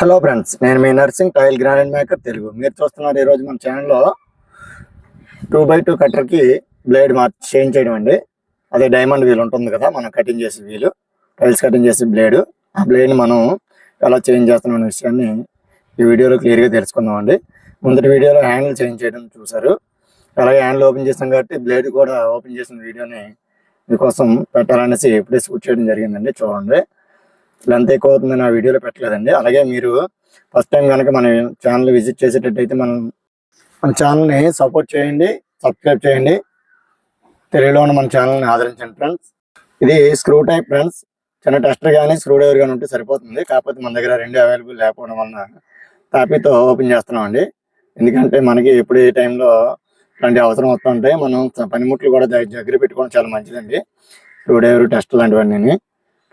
Hello friends నేను మీ Narsing tile granite maker Telugu. మీరు చూస్తున్నారు ఈరోజు మన ఛానల్లో టూ బై టూ కట్టర్కి బ్లేడ్ మార్ చేంజ్ చేయడం అండి. అదే డైమండ్ వీల్ ఉంటుంది కదా మనం కటింగ్ చేసే వీలు టైల్స్ కటింగ్ చేసే బ్లేడ్ ఆ బ్లేడ్ని మనం ఎలా చేంజ్ చేస్తున్నాం అనే విషయాన్ని ఈ వీడియోలో క్లియర్గా తెలుసుకుందామండి ముందటి వీడియోలో హ్యాండిల్ చేంజ్ చేయడం చూసారు అలాగే హ్యాండిల్ ఓపెన్ చేసాం కాబట్టి బ్లేడ్ కూడా ఓపెన్ చేసిన వీడియోని మీకోసం పెట్టాలనేసి ఇప్పుడే షూట్ చేయడం జరిగిందండి. చూడండి. లెంత్ ఎక్కువ అవుతుందని ఆ వీడియోలో పెట్టలేదండి. అలాగే మీరు ఫస్ట్ టైం కనుక మన ఛానల్ విజిట్ చేసేటట్టయితే మనం మన ఛానల్ని సపోర్ట్ చేయండి సబ్స్క్రైబ్ చేయండి. తెలుగులో ఉన్న మన ఛానల్ని ఆదరించండి ఫ్రెండ్స్ ఇది స్క్రూ టైప్ ఫ్రెండ్స్ చిన్న టెస్టర్ కానీ స్క్రూ డ్రైవర్ కానీ ఉంటే సరిపోతుంది. కాకపోతే మన దగ్గర రెండు అవైలబుల్ లేకపోవడం వలన తాపీతో ఓపెన్ చేస్తున్నాం అండి. ఎందుకంటే మనకి ఎప్పుడు ఏ టైంలో ఇలాంటి అవసరం వస్తుంటే మనం పనిముట్లు కూడా దగ్గర పెట్టుకోవడం చాలా మంచిదండి. స్క్రూ డ్రైవర్ టెస్ట్ లాంటివన్నీ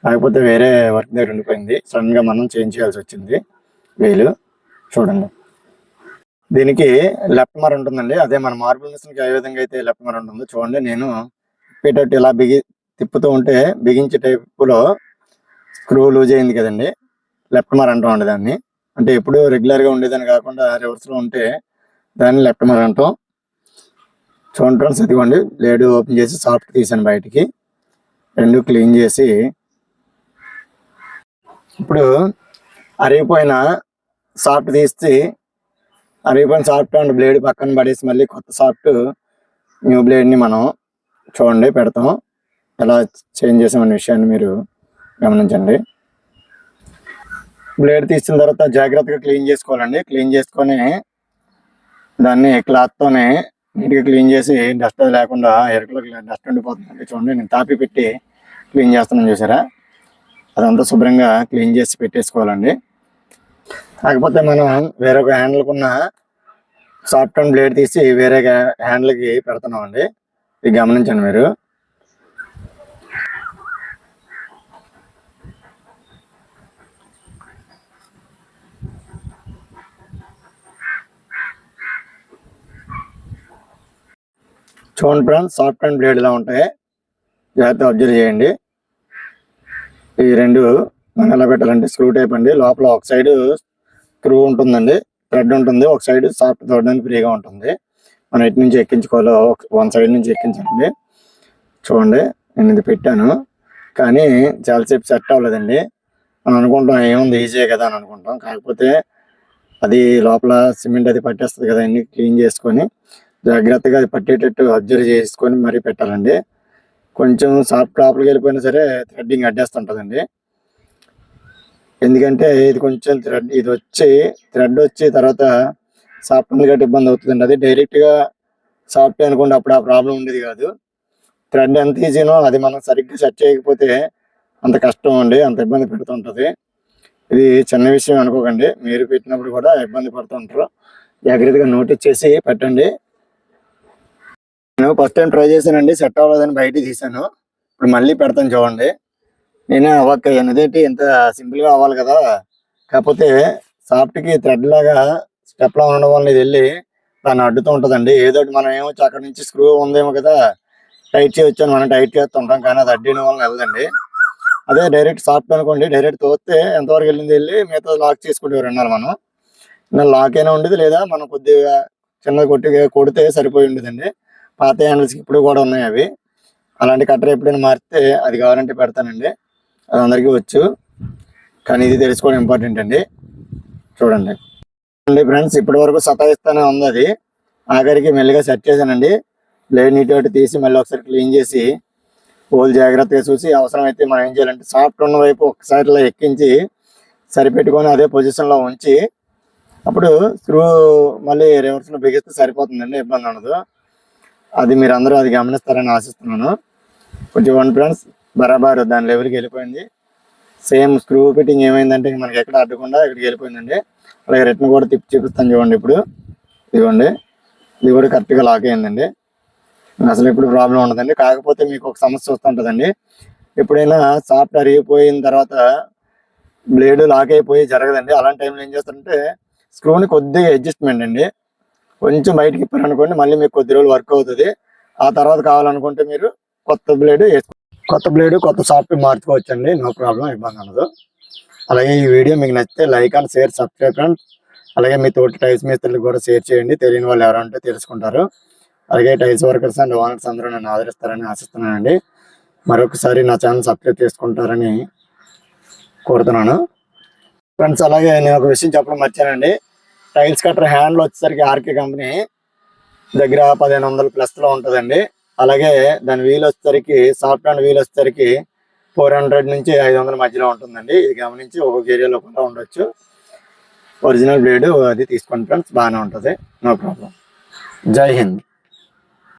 కాకపోతే వేరే వర్క్ దగ్గర ఉండిపోయింది. సడన్గా మనం చేంజ్ చేయాల్సి వచ్చింది. వీలు. చూడండి. దీనికి లెఫ్ట్ మర ఉంటుందండి. అదే మన మార్బుల్ మిషన్కి ఏ విధంగా అయితే లెఫ్ట్ మర ఉంటుందో చూడండి. నేను తిప్పేటట్టు ఇలా బిగి తిప్పుతూ ఉంటే బిగించే టైపులో స్క్రూ లూజ్ అయింది కదండి. లెఫ్ట్ మర అంటాం అండి దాన్ని. అంటే ఎప్పుడు రెగ్యులర్గా ఉండేదని కాకుండా రివర్స్లో ఉంటే దాన్ని లెఫ్ట్ మర అంటాం. చూడండి ఫ్రెండ్స్ ఇదిగోండి. లేడు ఓపెన్ చేసి సాఫ్ట్ తీసాను బయటికి. రెండు క్లీన్ చేసి ఇప్పుడు అరిగిపోయిన సాఫ్ట్ తీసి అరిగిపోయిన సాఫ్ట్ అండ్ బ్లేడ్ పక్కన పడేసి మళ్ళీ కొత్త సాఫ్ట్ న్యూ బ్లేడ్ని మనం చూడండి పెడతాం. ఎలా చేంజ్ చేసామనే విషయాన్ని మీరు గమనించండి. బ్లేడ్ తీసిన తర్వాత జాగ్రత్తగా క్లీన్ చేసుకోవాలండి. క్లీన్ చేసుకొని దాన్ని క్లాత్తోనే నీట్గా క్లీన్ చేసి డస్ట్ లేకుండా ఎరుకలో డస్ట్ ఉండిపోతుందండి. చూడండి నేను తాపి పెట్టి క్లీన్ చేస్తున్నాను చూసారా? అదంతా శుభ్రంగా క్లీన్ చేసి పెట్టేసుకోవాలండి. కాకపోతే మనం వేరొక హ్యాండిల్కి ఉన్న సాఫ్ట్ అండ్ బ్లేడ్ తీసి వేరే హ్యాండిల్కి పెడుతున్నాం అండి ఇది గమనించండి మీరు. చూడండి ఫ్రెండ్స్ సాఫ్ట్ అండ్ బ్లేడ్ ఇలా ఉంటాయి. జాగ్రత్త అబ్జర్వ్ చేయండి. ఈ రెండు మనం ఎలా పెట్టాలంటే స్క్రూ టైప్ అండి. లోపల ఒక సైడ్ స్క్రూ ఉంటుందండి. థ్రెడ్ ఉంటుంది. ఒక సైడ్ సాఫ్ట్ తోడడానికి ఫ్రీగా ఉంటుంది. మనం ఎటు నుంచి ఎక్కించుకోవాలో వన్ సైడ్ నుంచి ఎక్కించండి చూడండి నేను ఇది పెట్టాను. కానీ చాలాసేపు సెట్ అవ్వలేదండి. మనం అనుకుంటాం ఏముంది ఈజీ కదా అని అనుకుంటాం. కాకపోతే అది లోపల సిమెంట్ అది పట్టేస్తుంది కదా అన్ని క్లీన్ చేసుకొని జాగ్రత్తగా అది పట్టేటట్టు అబ్జర్వ్ చేసుకొని మరీ పెట్టాలండి. కొంచెం సాఫ్ట్ లోపలికి వెళ్ళిపోయినా సరే థ్రెడ్డింగ్ అడ్డేస్తుంటుందండి. ఎందుకంటే ఇది కొంచెం థ్రెడ్ ఇది వచ్చి థ్రెడ్ వచ్చి తర్వాత సాఫ్ట్ ఉంది కాబట్టి ఇబ్బంది అవుతుందండి. అది డైరెక్ట్గా సాఫ్ట్ అనుకోండి అప్పుడు ఆ ప్రాబ్లం ఉండేది కాదు. థ్రెడ్ ఎంత ఈజీనో అది మనం సరిగ్గా సెట్ చేయకపోతే అంత కష్టం అండి అంత ఇబ్బంది పెడుతుంటుంది. ఇది చిన్న విషయం అనుకోకండి. మీరు పెట్టినప్పుడు కూడా ఇబ్బంది పడుతుంటారు. జాగ్రత్తగా నోటీస్ చేసి పెట్టండి. నేను ఫస్ట్ టైం ట్రై చేశానండి. సెట్ అవ్వలేదని బయటికి తీసాను ఇప్పుడు మళ్ళీ పెడతాను చూడండి. నేనే ఒక ఎనదేటి ఇంత సింపుల్గా అవ్వాలి కదా. కాకపోతే సాఫ్ట్కి థ్రెడ్ లాగా స్టెప్ లా ఉండడం వల్ల ఇది వెళ్ళి దాన్ని అడ్డుతూ ఉంటదండి. ఏదో మనం ఏమొచ్చి అక్కడ నుంచి స్క్రూ ఉందేమో కదా. టైట్ చేయొచ్చాను మనం టైట్ చేస్తుంటాం కానీ అది అడ్డిన వల్ల వెళ్ళదండి. అదే డైరెక్ట్ సాఫ్ట్ అనుకోండి. డైరెక్ట్ తోస్తే ఎంతవరకు వెళ్ళింది వెళ్ళి మిగతా లాక్ చేసుకుంటే విన్నారు మనం. ఇలా లాక్ అయినా ఉండేది లేదా మనం కొద్దిగా చిన్నగా కొట్టి కొడితే సరిపోయి ఉండేదండి. పాత హ్యాండిల్స్ ఇప్పుడు కూడా ఉన్నాయి అవి. అలాంటి కట్టర్ ఎప్పుడైనా మారితే అది కావాలంటే పెడతానండి. అది అందరికీ వచ్చు. కానీ ఇది తెలుసుకోవడం ఇంపార్టెంట్ అండి. చూడండి. అండి ఫ్రెండ్స్ ఇప్పటి వరకు సతాయిస్తానే ఉంది అది. ఆఖరికి మెల్లిగా సెట్ చేశానండి. బ్లేడ్ నీటి తీసి మళ్ళీ ఒకసారి క్లీన్ చేసి హోల్ జాగ్రత్తగా చూసి అవసరమైతే మనం ఏం చేయాలంటే సాఫ్ట్ ఉన్న వైపు ఒకసారి ఎక్కించి సరిపెట్టుకొని అదే పొజిషన్లో ఉంచి అప్పుడు స్క్రూ మళ్ళీ రివర్స్లో బిగిస్తే సరిపోతుందండి ఇబ్బంది ఉండదు. అది మీరు అందరూ అది గమనిస్తారని ఆశిస్తున్నాను. కొంచెం వన్ ఫ్రెండ్స్ బరాబర్ దాని లెవెల్కి వెళ్ళిపోయింది. సేమ్ స్క్రూ ఫిట్టింగ్ ఏమైందంటే మనకి ఎక్కడ అడ్డకుండా ఇక్కడికి వెళ్ళిపోయిందండి. అలాగే రిటర్న్ కూడా తిప్పి చూపిస్తాను చూడండి ఇప్పుడు. ఇదిగోండి. ఇది కూడా కరెక్ట్గా లాక్ అయిందండి. అసలు ఇప్పుడు ప్రాబ్లం ఉండదండి. కాకపోతే మీకు ఒక సమస్య వస్తుంటుందండి. ఎప్పుడైనా సాఫ్ట్ అరిగిపోయిన తర్వాత బ్లేడ్ లాక్ అయిపోయి జరగదండి. అలాంటి టైంలో ఏం చేస్తారంటే స్క్రూని కొద్దిగా అడ్జస్ట్మెంట్ అండి. కొంచెం బయటకి ఇప్పారనుకోండి మళ్ళీ మీకు కొద్ది రోజులు వర్క్ అవుతుంది. ఆ తర్వాత కావాలనుకుంటే మీరు కొత్త బ్లేడ్ కొత్త బ్లేడ్ కొత్త సాఫ్ట్ మార్చుకోవచ్చు అండి నో ప్రాబ్లం ఇబ్బంది ఉండదు. అలాగే ఈ వీడియో మీకు నచ్చితే like and share subscribe and అలాగే మీ తోటి టైల్స్ మిస్త్రులు కూడా షేర్ చేయండి తెలియని వాళ్ళు ఎవరంటే తెలుసుకుంటారు. అలాగే టైల్స్ వర్కర్స్ అండ్ ఓనర్స్ అందరూ నన్ను ఆదరిస్తారని ఆశిస్తున్నానండి. మరొకసారి నా ఛానల్ సబ్స్క్రైబ్ చేసుకుంటారని కోరుతున్నాను. ఫ్రెండ్స్ అలాగే నేను ఒక విషయం చెప్పడం మర్చానండి టైల్స్ కట్టర్ హ్యాండ్లు వచ్చేసరికి ఆర్కే కంపెనీ దగ్గర పదిహేను వందల ప్లస్లో ఉంటుందండి. అలాగే దాని వీల్ వచ్చేసరికి సాఫ్ట్ అండ్ వీల్ వచ్చేసరికి ఫోర్ హండ్రెడ్ నుంచి ఐదు వందల మధ్యలో ఉంటుందండి. ఇది గమనించి ఒక్కొక్క ఏరియాలో కూడా ఉండొచ్చు. ఒరిజినల్ బ్లేడ్ అది తీసుకోండి ఫ్రెండ్స్ బాగానే ఉంటుంది. నో ప్రాబ్లం జై హింద్.